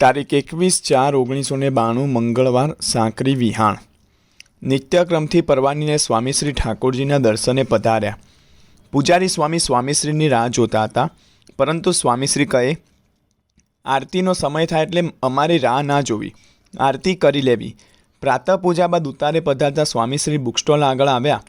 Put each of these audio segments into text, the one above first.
તારીખ એકવીસ ચાર ઓગણીસો ને બાણું, મંગળવાર, સાંકરી વિહાણ. નિત્યક્રમથી પરવાનીને સ્વામીશ્રી ઠાકોરજીના દર્શને પધાર્યા. પૂજારી સ્વામી સ્વામીશ્રીની રાહ જોતા હતા, પરંતુ સ્વામીશ્રી કહે, આરતીનો સમય થાય એટલે અમારી રાહ ના જોવી. આરતી કરી લેવી. પ્રાતઃ પૂજા બાદ ઉતારે પધારતા સ્વામીશ્રી બુક સ્ટોલ આગળ આવ્યા.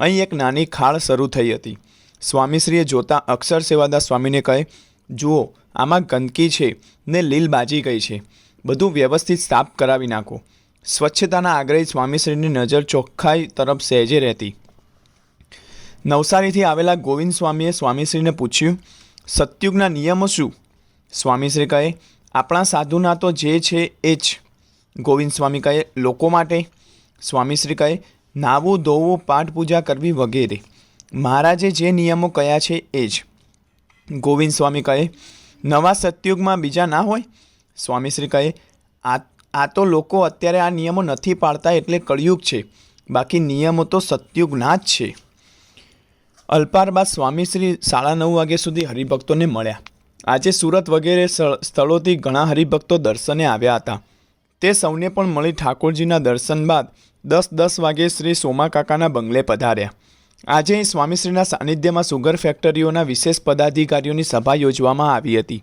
અહીં એક નાની ખાળ શરૂ થઈ હતી. સ્વામીશ્રીએ જોતા અક્ષર સેવાદાસ સ્વામીને કહે, જુઓ, આમાં ગંદકી છે. ને લીલ બાજી ગઈ છે. બધું વ્યવસ્થિત સાફ કરાવી નાખો. સ્વચ્છતાના આગ્રહી સ્વામીશ્રીની નજર ચોખ્ખાઈ તરફ સહેજે રહેતી. નવસારીથી આવેલા ગોવિંદ સ્વામીએ સ્વામીશ્રીને પૂછ્યું, સત્યુગના નિયમો શું? સ્વામીશ્રી કહે, આપણા સાધુના તો જે છે એ જ. ગોવિંદ સ્વામી કહે, લોકો માટે? સ્વામીશ્રી કહે, નાવું, ધોવું, પાઠ પૂજા કરવી વગેરે. મહારાજે જે નિયમો કયા છે એ જ. ગોવિંદ સ્વામી કહે નવા સતયુગમાં બીજા ના હોય? સ્વામીશ્રી કહે, આ આ તો લોકો અત્યારે આ નિયમો નથી પાળતા એટલે કળિયુગ છે. બાકી નિયમો તો સતયુગના જ છે. અલ્પાર બાદ સ્વામીશ્રી સાડા નવ વાગ્યા સુધી હરિભક્તોને મળ્યા. આજે સુરત વગેરે સ્થળ- સ્થળોથી ઘણા હરિભક્તો દર્શને આવ્યા હતા. તે સૌને પણ મળી ઠાકોરજીના દર્શન બાદ દસ દસ વાગે શ્રી સોમા કાકાના બંગલે પધાર્યા. આજે સ્વામીશ્રીના સાનિધ્યમાં સુગર ફેક્ટરીઓના વિશેષ પદાધિકારીઓની સભા યોજવામાં આવી હતી.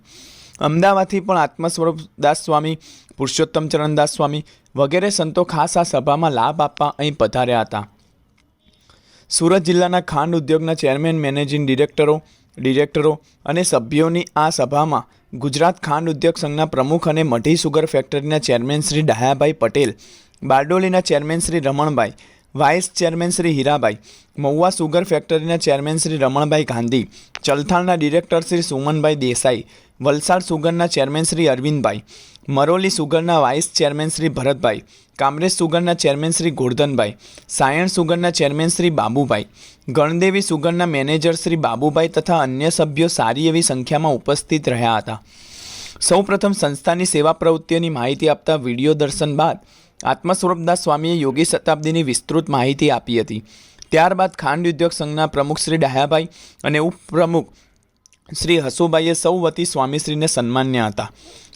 અમદાવાદથી પણ આત્મસ્વરૂપ દાસ સ્વામી પુરુષોત્તમ ચરણદાસ સ્વામી વગેરે સંતો ખાસ આ સભામાં લાભ આપવા અહીં પધાર્યા હતા. સુરત જિલ્લાના ખાંડ ઉદ્યોગના ચેરમેન, મેનેજિંગ ડિરેક્ટરો ડિરેક્ટરો અને સભ્યોની આ સભામાં ગુજરાત ખાંડ ઉદ્યોગ સંઘના પ્રમુખ અને મઢી સુગર ફેક્ટરીના chairman Shri Dayabhai Patel, બારડોલીના chairman Shri Ramanbhai vice chairman Shri Hirabhai Mahuva sugar ફેક્ટરીના ચેરમેન શ્રી રમણભાઈ ગાંધી, ચલથાણના ડિરેક્ટર શ્રી સુમનભાઈ દેસાઈ, વલસાડ સુગરના ચેરમેન શ્રી અરવિંદભાઈ, મરોલી સુગરના વાઇસ ચેરમેન શ્રી ભરતભાઈ, કામરેજ સુગરના ચેરમેન શ્રી ગોરધનભાઈ, સાયણ સુગરના ચેરમેન શ્રી બાબુભાઈ, ગણદેવી સુગરના મેનેજર શ્રી બાબુભાઈ તથા અન્ય સભ્યો સારી એવી સંખ્યામાં ઉપસ્થિત રહ્યા હતા. સૌપ્રથમ સંસ્થાની સેવા પ્રવૃત્તિઓની માહિતી આપતા વીડિયો દર્શન બાદ આત્મસ્વરૂપદાસ સ્વામીએ યોગી શતાબ્દીની વિસ્તૃત માહિતી આપી હતી. ત્યારબાદ ખાંડ ઉદ્યોગ સંઘના પ્રમુખ શ્રી ડાયાભાઈ અને ઉપપ્રમુખ શ્રી હસુભાઈએ સૌ વતી સ્વામીશ્રીને સન્માન્યા હતા.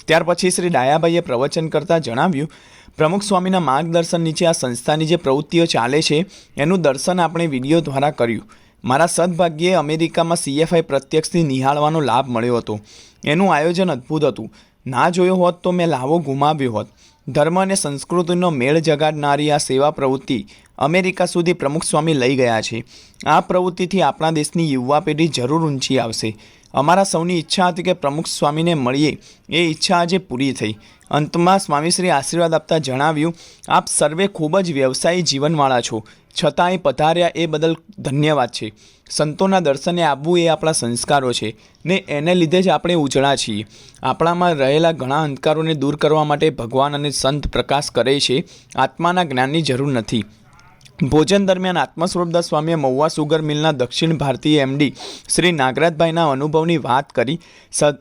ત્યાર પછી શ્રી ડાયાભાઈએ પ્રવચન કરતાં જણાવ્યું, પ્રમુખ સ્વામીના માર્ગદર્શન નીચે આ સંસ્થાની જે પ્રવૃત્તિઓ ચાલે છે, એનું દર્શન આપણે વીડિયો દ્વારા કર્યું. મારા સદભાગ્યે અમેરિકામાં સીએફઆઈ પ્રત્યક્ષથી નિહાળવાનો લાભ મળ્યો હતો. એનું આયોજન અદ્ભુત હતું. ના જોયો હોત તો મેં લાવો ગુમાવ્યો હોત. ધર્મ અને સંસ્કૃતિનો મેળ જગાડનારી આ સેવા પ્રવૃત્તિ અમેરિકા સુધી પ્રમુખ સ્વામી લઈ ગયા છે. આ પ્રવૃત્તિથી આપણા દેશની યુવા પેઢી જરૂર ઊંચી આવશે. અમારા સૌની ઈચ્છા હતી કે પ્રમુખ સ્વામીને મળીએ. એ ઈચ્છા આજે પૂરી થઈ. અંતમાં સ્વામીશ્રી આશીર્વાદ આપતા જણાવ્યું, આપ સર્વે ખૂબ જ વ્યવસાયી જીવનવાળા છો. છતાંય પધાર્યા એ બદલ ધન્યવાદ છે. સંતોના દર્શને આવવું એ આપણા સંસ્કારો છે ને એને લીધે જ આપણે ઉજળા છીએ. આપણામાં રહેલા ઘણા અંધકારોને દૂર કરવા માટે ભગવાન અને સંત પ્રકાશ કરે છે. આત્માના જ્ઞાનની જરૂર નથી. ભોજન દરમિયાન આત્મસ્વરૂપદાસ સ્વામીએ મહુવા સુગર મિલના દક્ષિણ ભારતીય એમડી શ્રી નાગરાજભાઈના અનુભવની વાત કરી.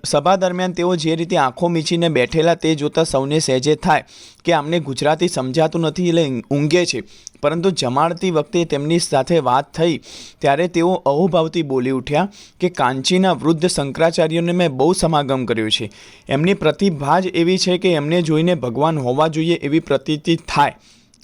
સભા દરમિયાન તેઓ જે રીતે આંખો મીચીને બેઠેલા તે જોતાં સૌને સહેજે થાય કે આમને ગુજરાતી સમજાતું નથી એટલે ઊંઘે છે. પરંતુ જમાડતી વખતે તેમની સાથે વાત થઈ ત્યારે તેઓ અહોભાવથી બોલી ઉઠ્યા કે કાંચીના વૃદ્ધ શંકરાચાર્યોને મેં બહુ સમાગમ કર્યો છે. એમની પ્રતિભા જ એવી છે કે એમને જોઈને ભગવાન હોવા જોઈએ એવી પ્રતીતિ થાય.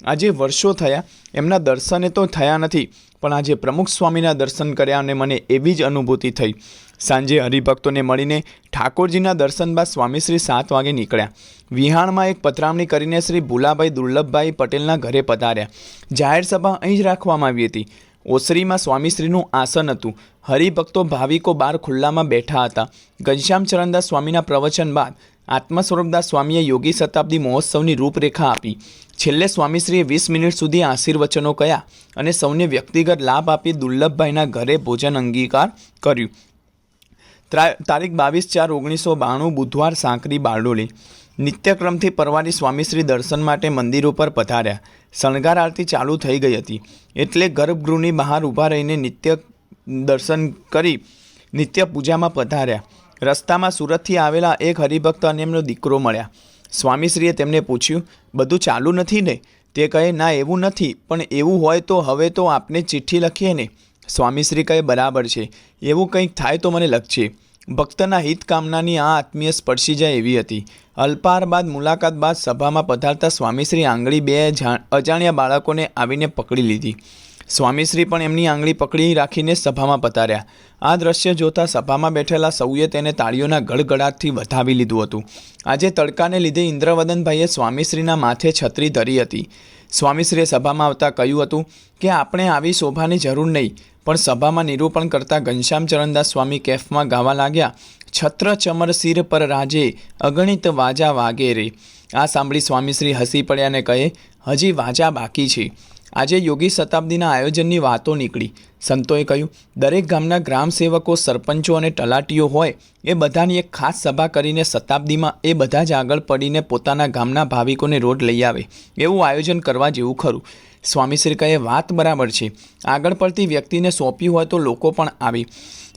આજે વર્ષો થયા, એમના દર્શને તો થયા નથી, પણ આજે પ્રમુખ સ્વામીના દર્શન કર્યા અને મને એવી જ અનુભૂતિ થઈ. સાંજે હરિભક્તોને મળીને ઠાકોરજીના દર્શન બાદ સ્વામીશ્રી સાત વાગે નીકળ્યા. વિહાણમાં એક પતરામણી કરીને શ્રી ભુલાભાઈ દુર્લભભાઈ પટેલના ઘરે પધાર્યા. જાહેર સભા અહીં જ રાખવામાં આવી હતી. ઓસરીમાં સ્વામીશ્રીનું આસન હતું. હરિભક્તો ભાવિકો બહાર ખુલ્લામાં બેઠા હતા. ઘનશ્યામ ચરણદાસ સ્વામીના પ્રવચન બાદ આત્મસ્વરૂપદાસ સ્વામીએ યોગી શતાબ્દી મહોત્સવની રૂપરેખા આપી. છેલ્લે સ્વામીશ્રીએ વીસ મિનિટ સુધી આશીર્વચનો કયા અને સૌને વ્યક્તિગત લાભ આપી દુર્લભભાઈના ઘરે ભોજન અંગીકાર કર્યું. ત્રા- તારીખ બાવીસ ચાર ઓગણીસો બાણું બુધવાર સાંકરી બારડોલી. નિત્યક્રમથી પરવારી સ્વામીશ્રી દર્શન માટે મંદિર ઉપર પધાર્યા. શણગાર આરતી ચાલુ થઈ ગઈ હતી. એટલે ગર્ભગૃહની બહાર ઊભા રહીને નિત્ય દર્શન કરી નિત્ય પૂજામાં પધાર્યા. રસ્તામાં સુરતથી આવેલા એક હરિભક્ત અને એમનો દીકરો મળ્યા. સ્વામીશ્રીએ તેમને પૂછ્યું, બધું ચાલુ નથી ને? તે કહે, ના, એવું નથી, પણ એવું હોય તો હવે તો આપને ચિઠ્ઠી લખીએ ને. સ્વામીશ્રી કહે, બરાબર છે. એવું કંઈક થાય તો મને લખશે ભક્તના હિત કામનાની આ આત્મીય સ્પર્શી જાય એવી હતી. અલ્પાહાર બાદ મુલાકાત બાદ સભામાં પધારતા સ્વામીશ્રી આંગળી બે અજાણ્યા બાળકોને આવીને પકડી લીધી. સ્વામીશ્રી પણ એમની આંગળી પકડી રાખીને સભામાં પતાર્યા આ દ્રશ્ય જોતા સભામાં બેઠેલા સૌએ તેને તાળીઓના ગડગડાટથી વધાવી લીધું હતું. આજે તડકાને લીધે ઇન્દ્રવદનભાઈએ સ્વામીશ્રીના માથે છત્રી ધરી હતી. સ્વામીશ્રીએ સભામાં આવતા કહ્યું હતું કે, આપણે આવી શોભાની જરૂર નહીં, પણ સભામાં નિરૂપણ કરતા ઘનશ્યામ ચરણદાસ સ્વામી કેફમાં ગાવા લાગ્યા, છત્ર ચમર સિર પર રાજે, અગણિત વાજા વાગે રે. આ સાંભળી સ્વામીશ્રી હસી પડ્યા અને કહે, હજી વાજા બાકી છે. આજે યોગી શતાબ્દીના આયોજનની વાતો નીકળી. સંતોએ કહ્યું, દરેક ગામના ગ્રામ સેવકો સરપંચો અને તલાટીઓ હોય, એ બધાની એક ખાસ સભા કરીને શતાબ્દીમાં એ બધા જ આગળ પડીને પોતાના ગામના ભાવિકોને રોડ લઈ આવે. એવું આયોજન કરવા જેવું ખરું. સ્વામીશ્રી કહે, વાત બરાબર છે. આગળ પડતી વ્યક્તિને સોંપ્યું હોય તો લોકો પણ આવે.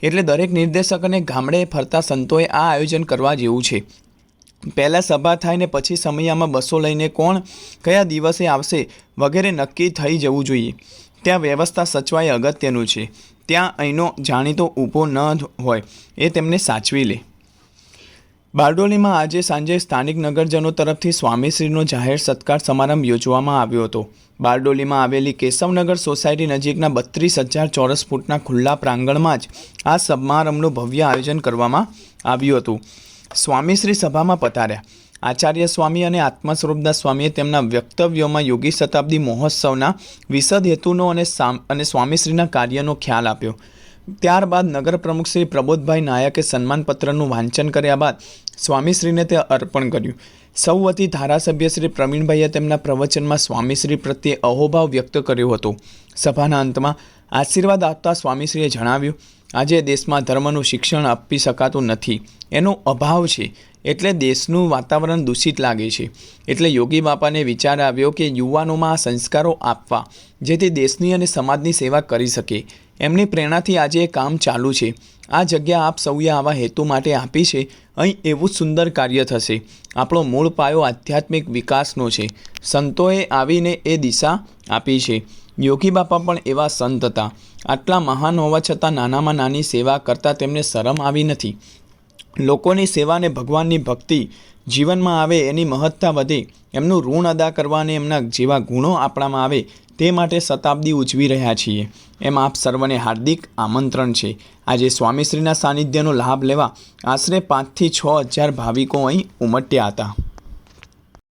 એટલે દરેક નિર્દેશક અને ગામડે ફરતા સંતોએ આ આયોજન કરવા જેવું છે. પહેલાં સભા થાય ને પછી સમયામાં બસો લઈને કોણ કયા દિવસે આવશે વગેરે નક્કી થઈ જવું જોઈએ. ત્યાં વ્યવસ્થા સચવાય અગત્યનું છે. ત્યાં અહીંનો જાણીતો ઊભો ન હોય એ તેમને સાચવી લે. બારડોલીમાં આજે સાંજે સ્થાનિક નગરજનો તરફથી સ્વામીશ્રીનો જાહેર સત્કાર સમારંભ યોજવામાં આવ્યો હતો. બારડોલીમાં આવેલી કેશવનગર સોસાયટી નજીકના બત્રીસ હજાર ચોરસ ફૂટના ખુલ્લા પ્રાંગણમાં જ આ સમારંભનું ભવ્ય આયોજન કરવામાં આવ્યું હતું. સ્વામીશ્રી સભામાં પધાર્યા. આચાર્ય સ્વામી અને આત્મસ્વરૂપદાસ સ્વામીએ તેમના વક્તવ્યોમાં યોગી શતાબ્દી મહોત્સવના વિશદ હેતુનો અને અને સ્વામીશ્રીના કાર્યનો ખ્યાલ આપ્યો. ત્યારબાદ નગર પ્રમુખ શ્રી પ્રબોધભાઈ નાયકે સન્માનપત્રનું વાંચન કર્યા બાદ સ્વામીશ્રીને તે અર્પણ કર્યું. સૌ વતી ધારાસભ્ય શ્રી પ્રવીણભાઈએ તેમના પ્રવચનમાં સ્વામીશ્રી પ્રત્યે અહોભાવ વ્યક્ત કર્યો હતો. સભાના અંતમાં આશીર્વાદ આપતા સ્વામીશ્રીએ જણાવ્યું આજે દેશમાં ધર્મનું શિક્ષણ આપી શકાતું નથી. એનો અભાવ છે. એટલે દેશનું વાતાવરણ દૂષિત લાગે છે. એટલે યોગી બાપાને વિચાર આવ્યો કે યુવાનોમાં આ સંસ્કારો આપવા, જેથી દેશની અને સમાજની સેવા કરી શકે. એમની પ્રેરણાથી આજે એ કામ ચાલુ છે. આ જગ્યા આપ સૌએ આવા હેતુ માટે આપી છે. અહીં એવું સુંદર કાર્ય થશે. આપણો મૂળ પાયો આધ્યાત્મિક વિકાસનો છે. સંતોએ આવીને એ દિશા આપી છે. યોગી બાપા પણ એવા સંત હતા. આટલા મહાન હોવા છતાં નાનામાં નાની સેવા કરતાં તેમને શરમ આવી નથી. લોકોની સેવાને ભગવાનની ભક્તિ જીવનમાં આવે એની મહત્તા વધે. એમનું ઋણ અદા કરવાને એમના જેવા ગુણો આપણામાં આવે. તે માટે શતાબ્દી ઉજવી રહ્યા છીએ. એમ આપ સર્વને હાર્દિક આમંત્રણ છે. આજે સ્વામીશ્રીના સાનિધ્યનો લાભ લેવા આશરે પાંચથી છ હજાર ભાવિકો અહીં ઉમટ્યા હતા.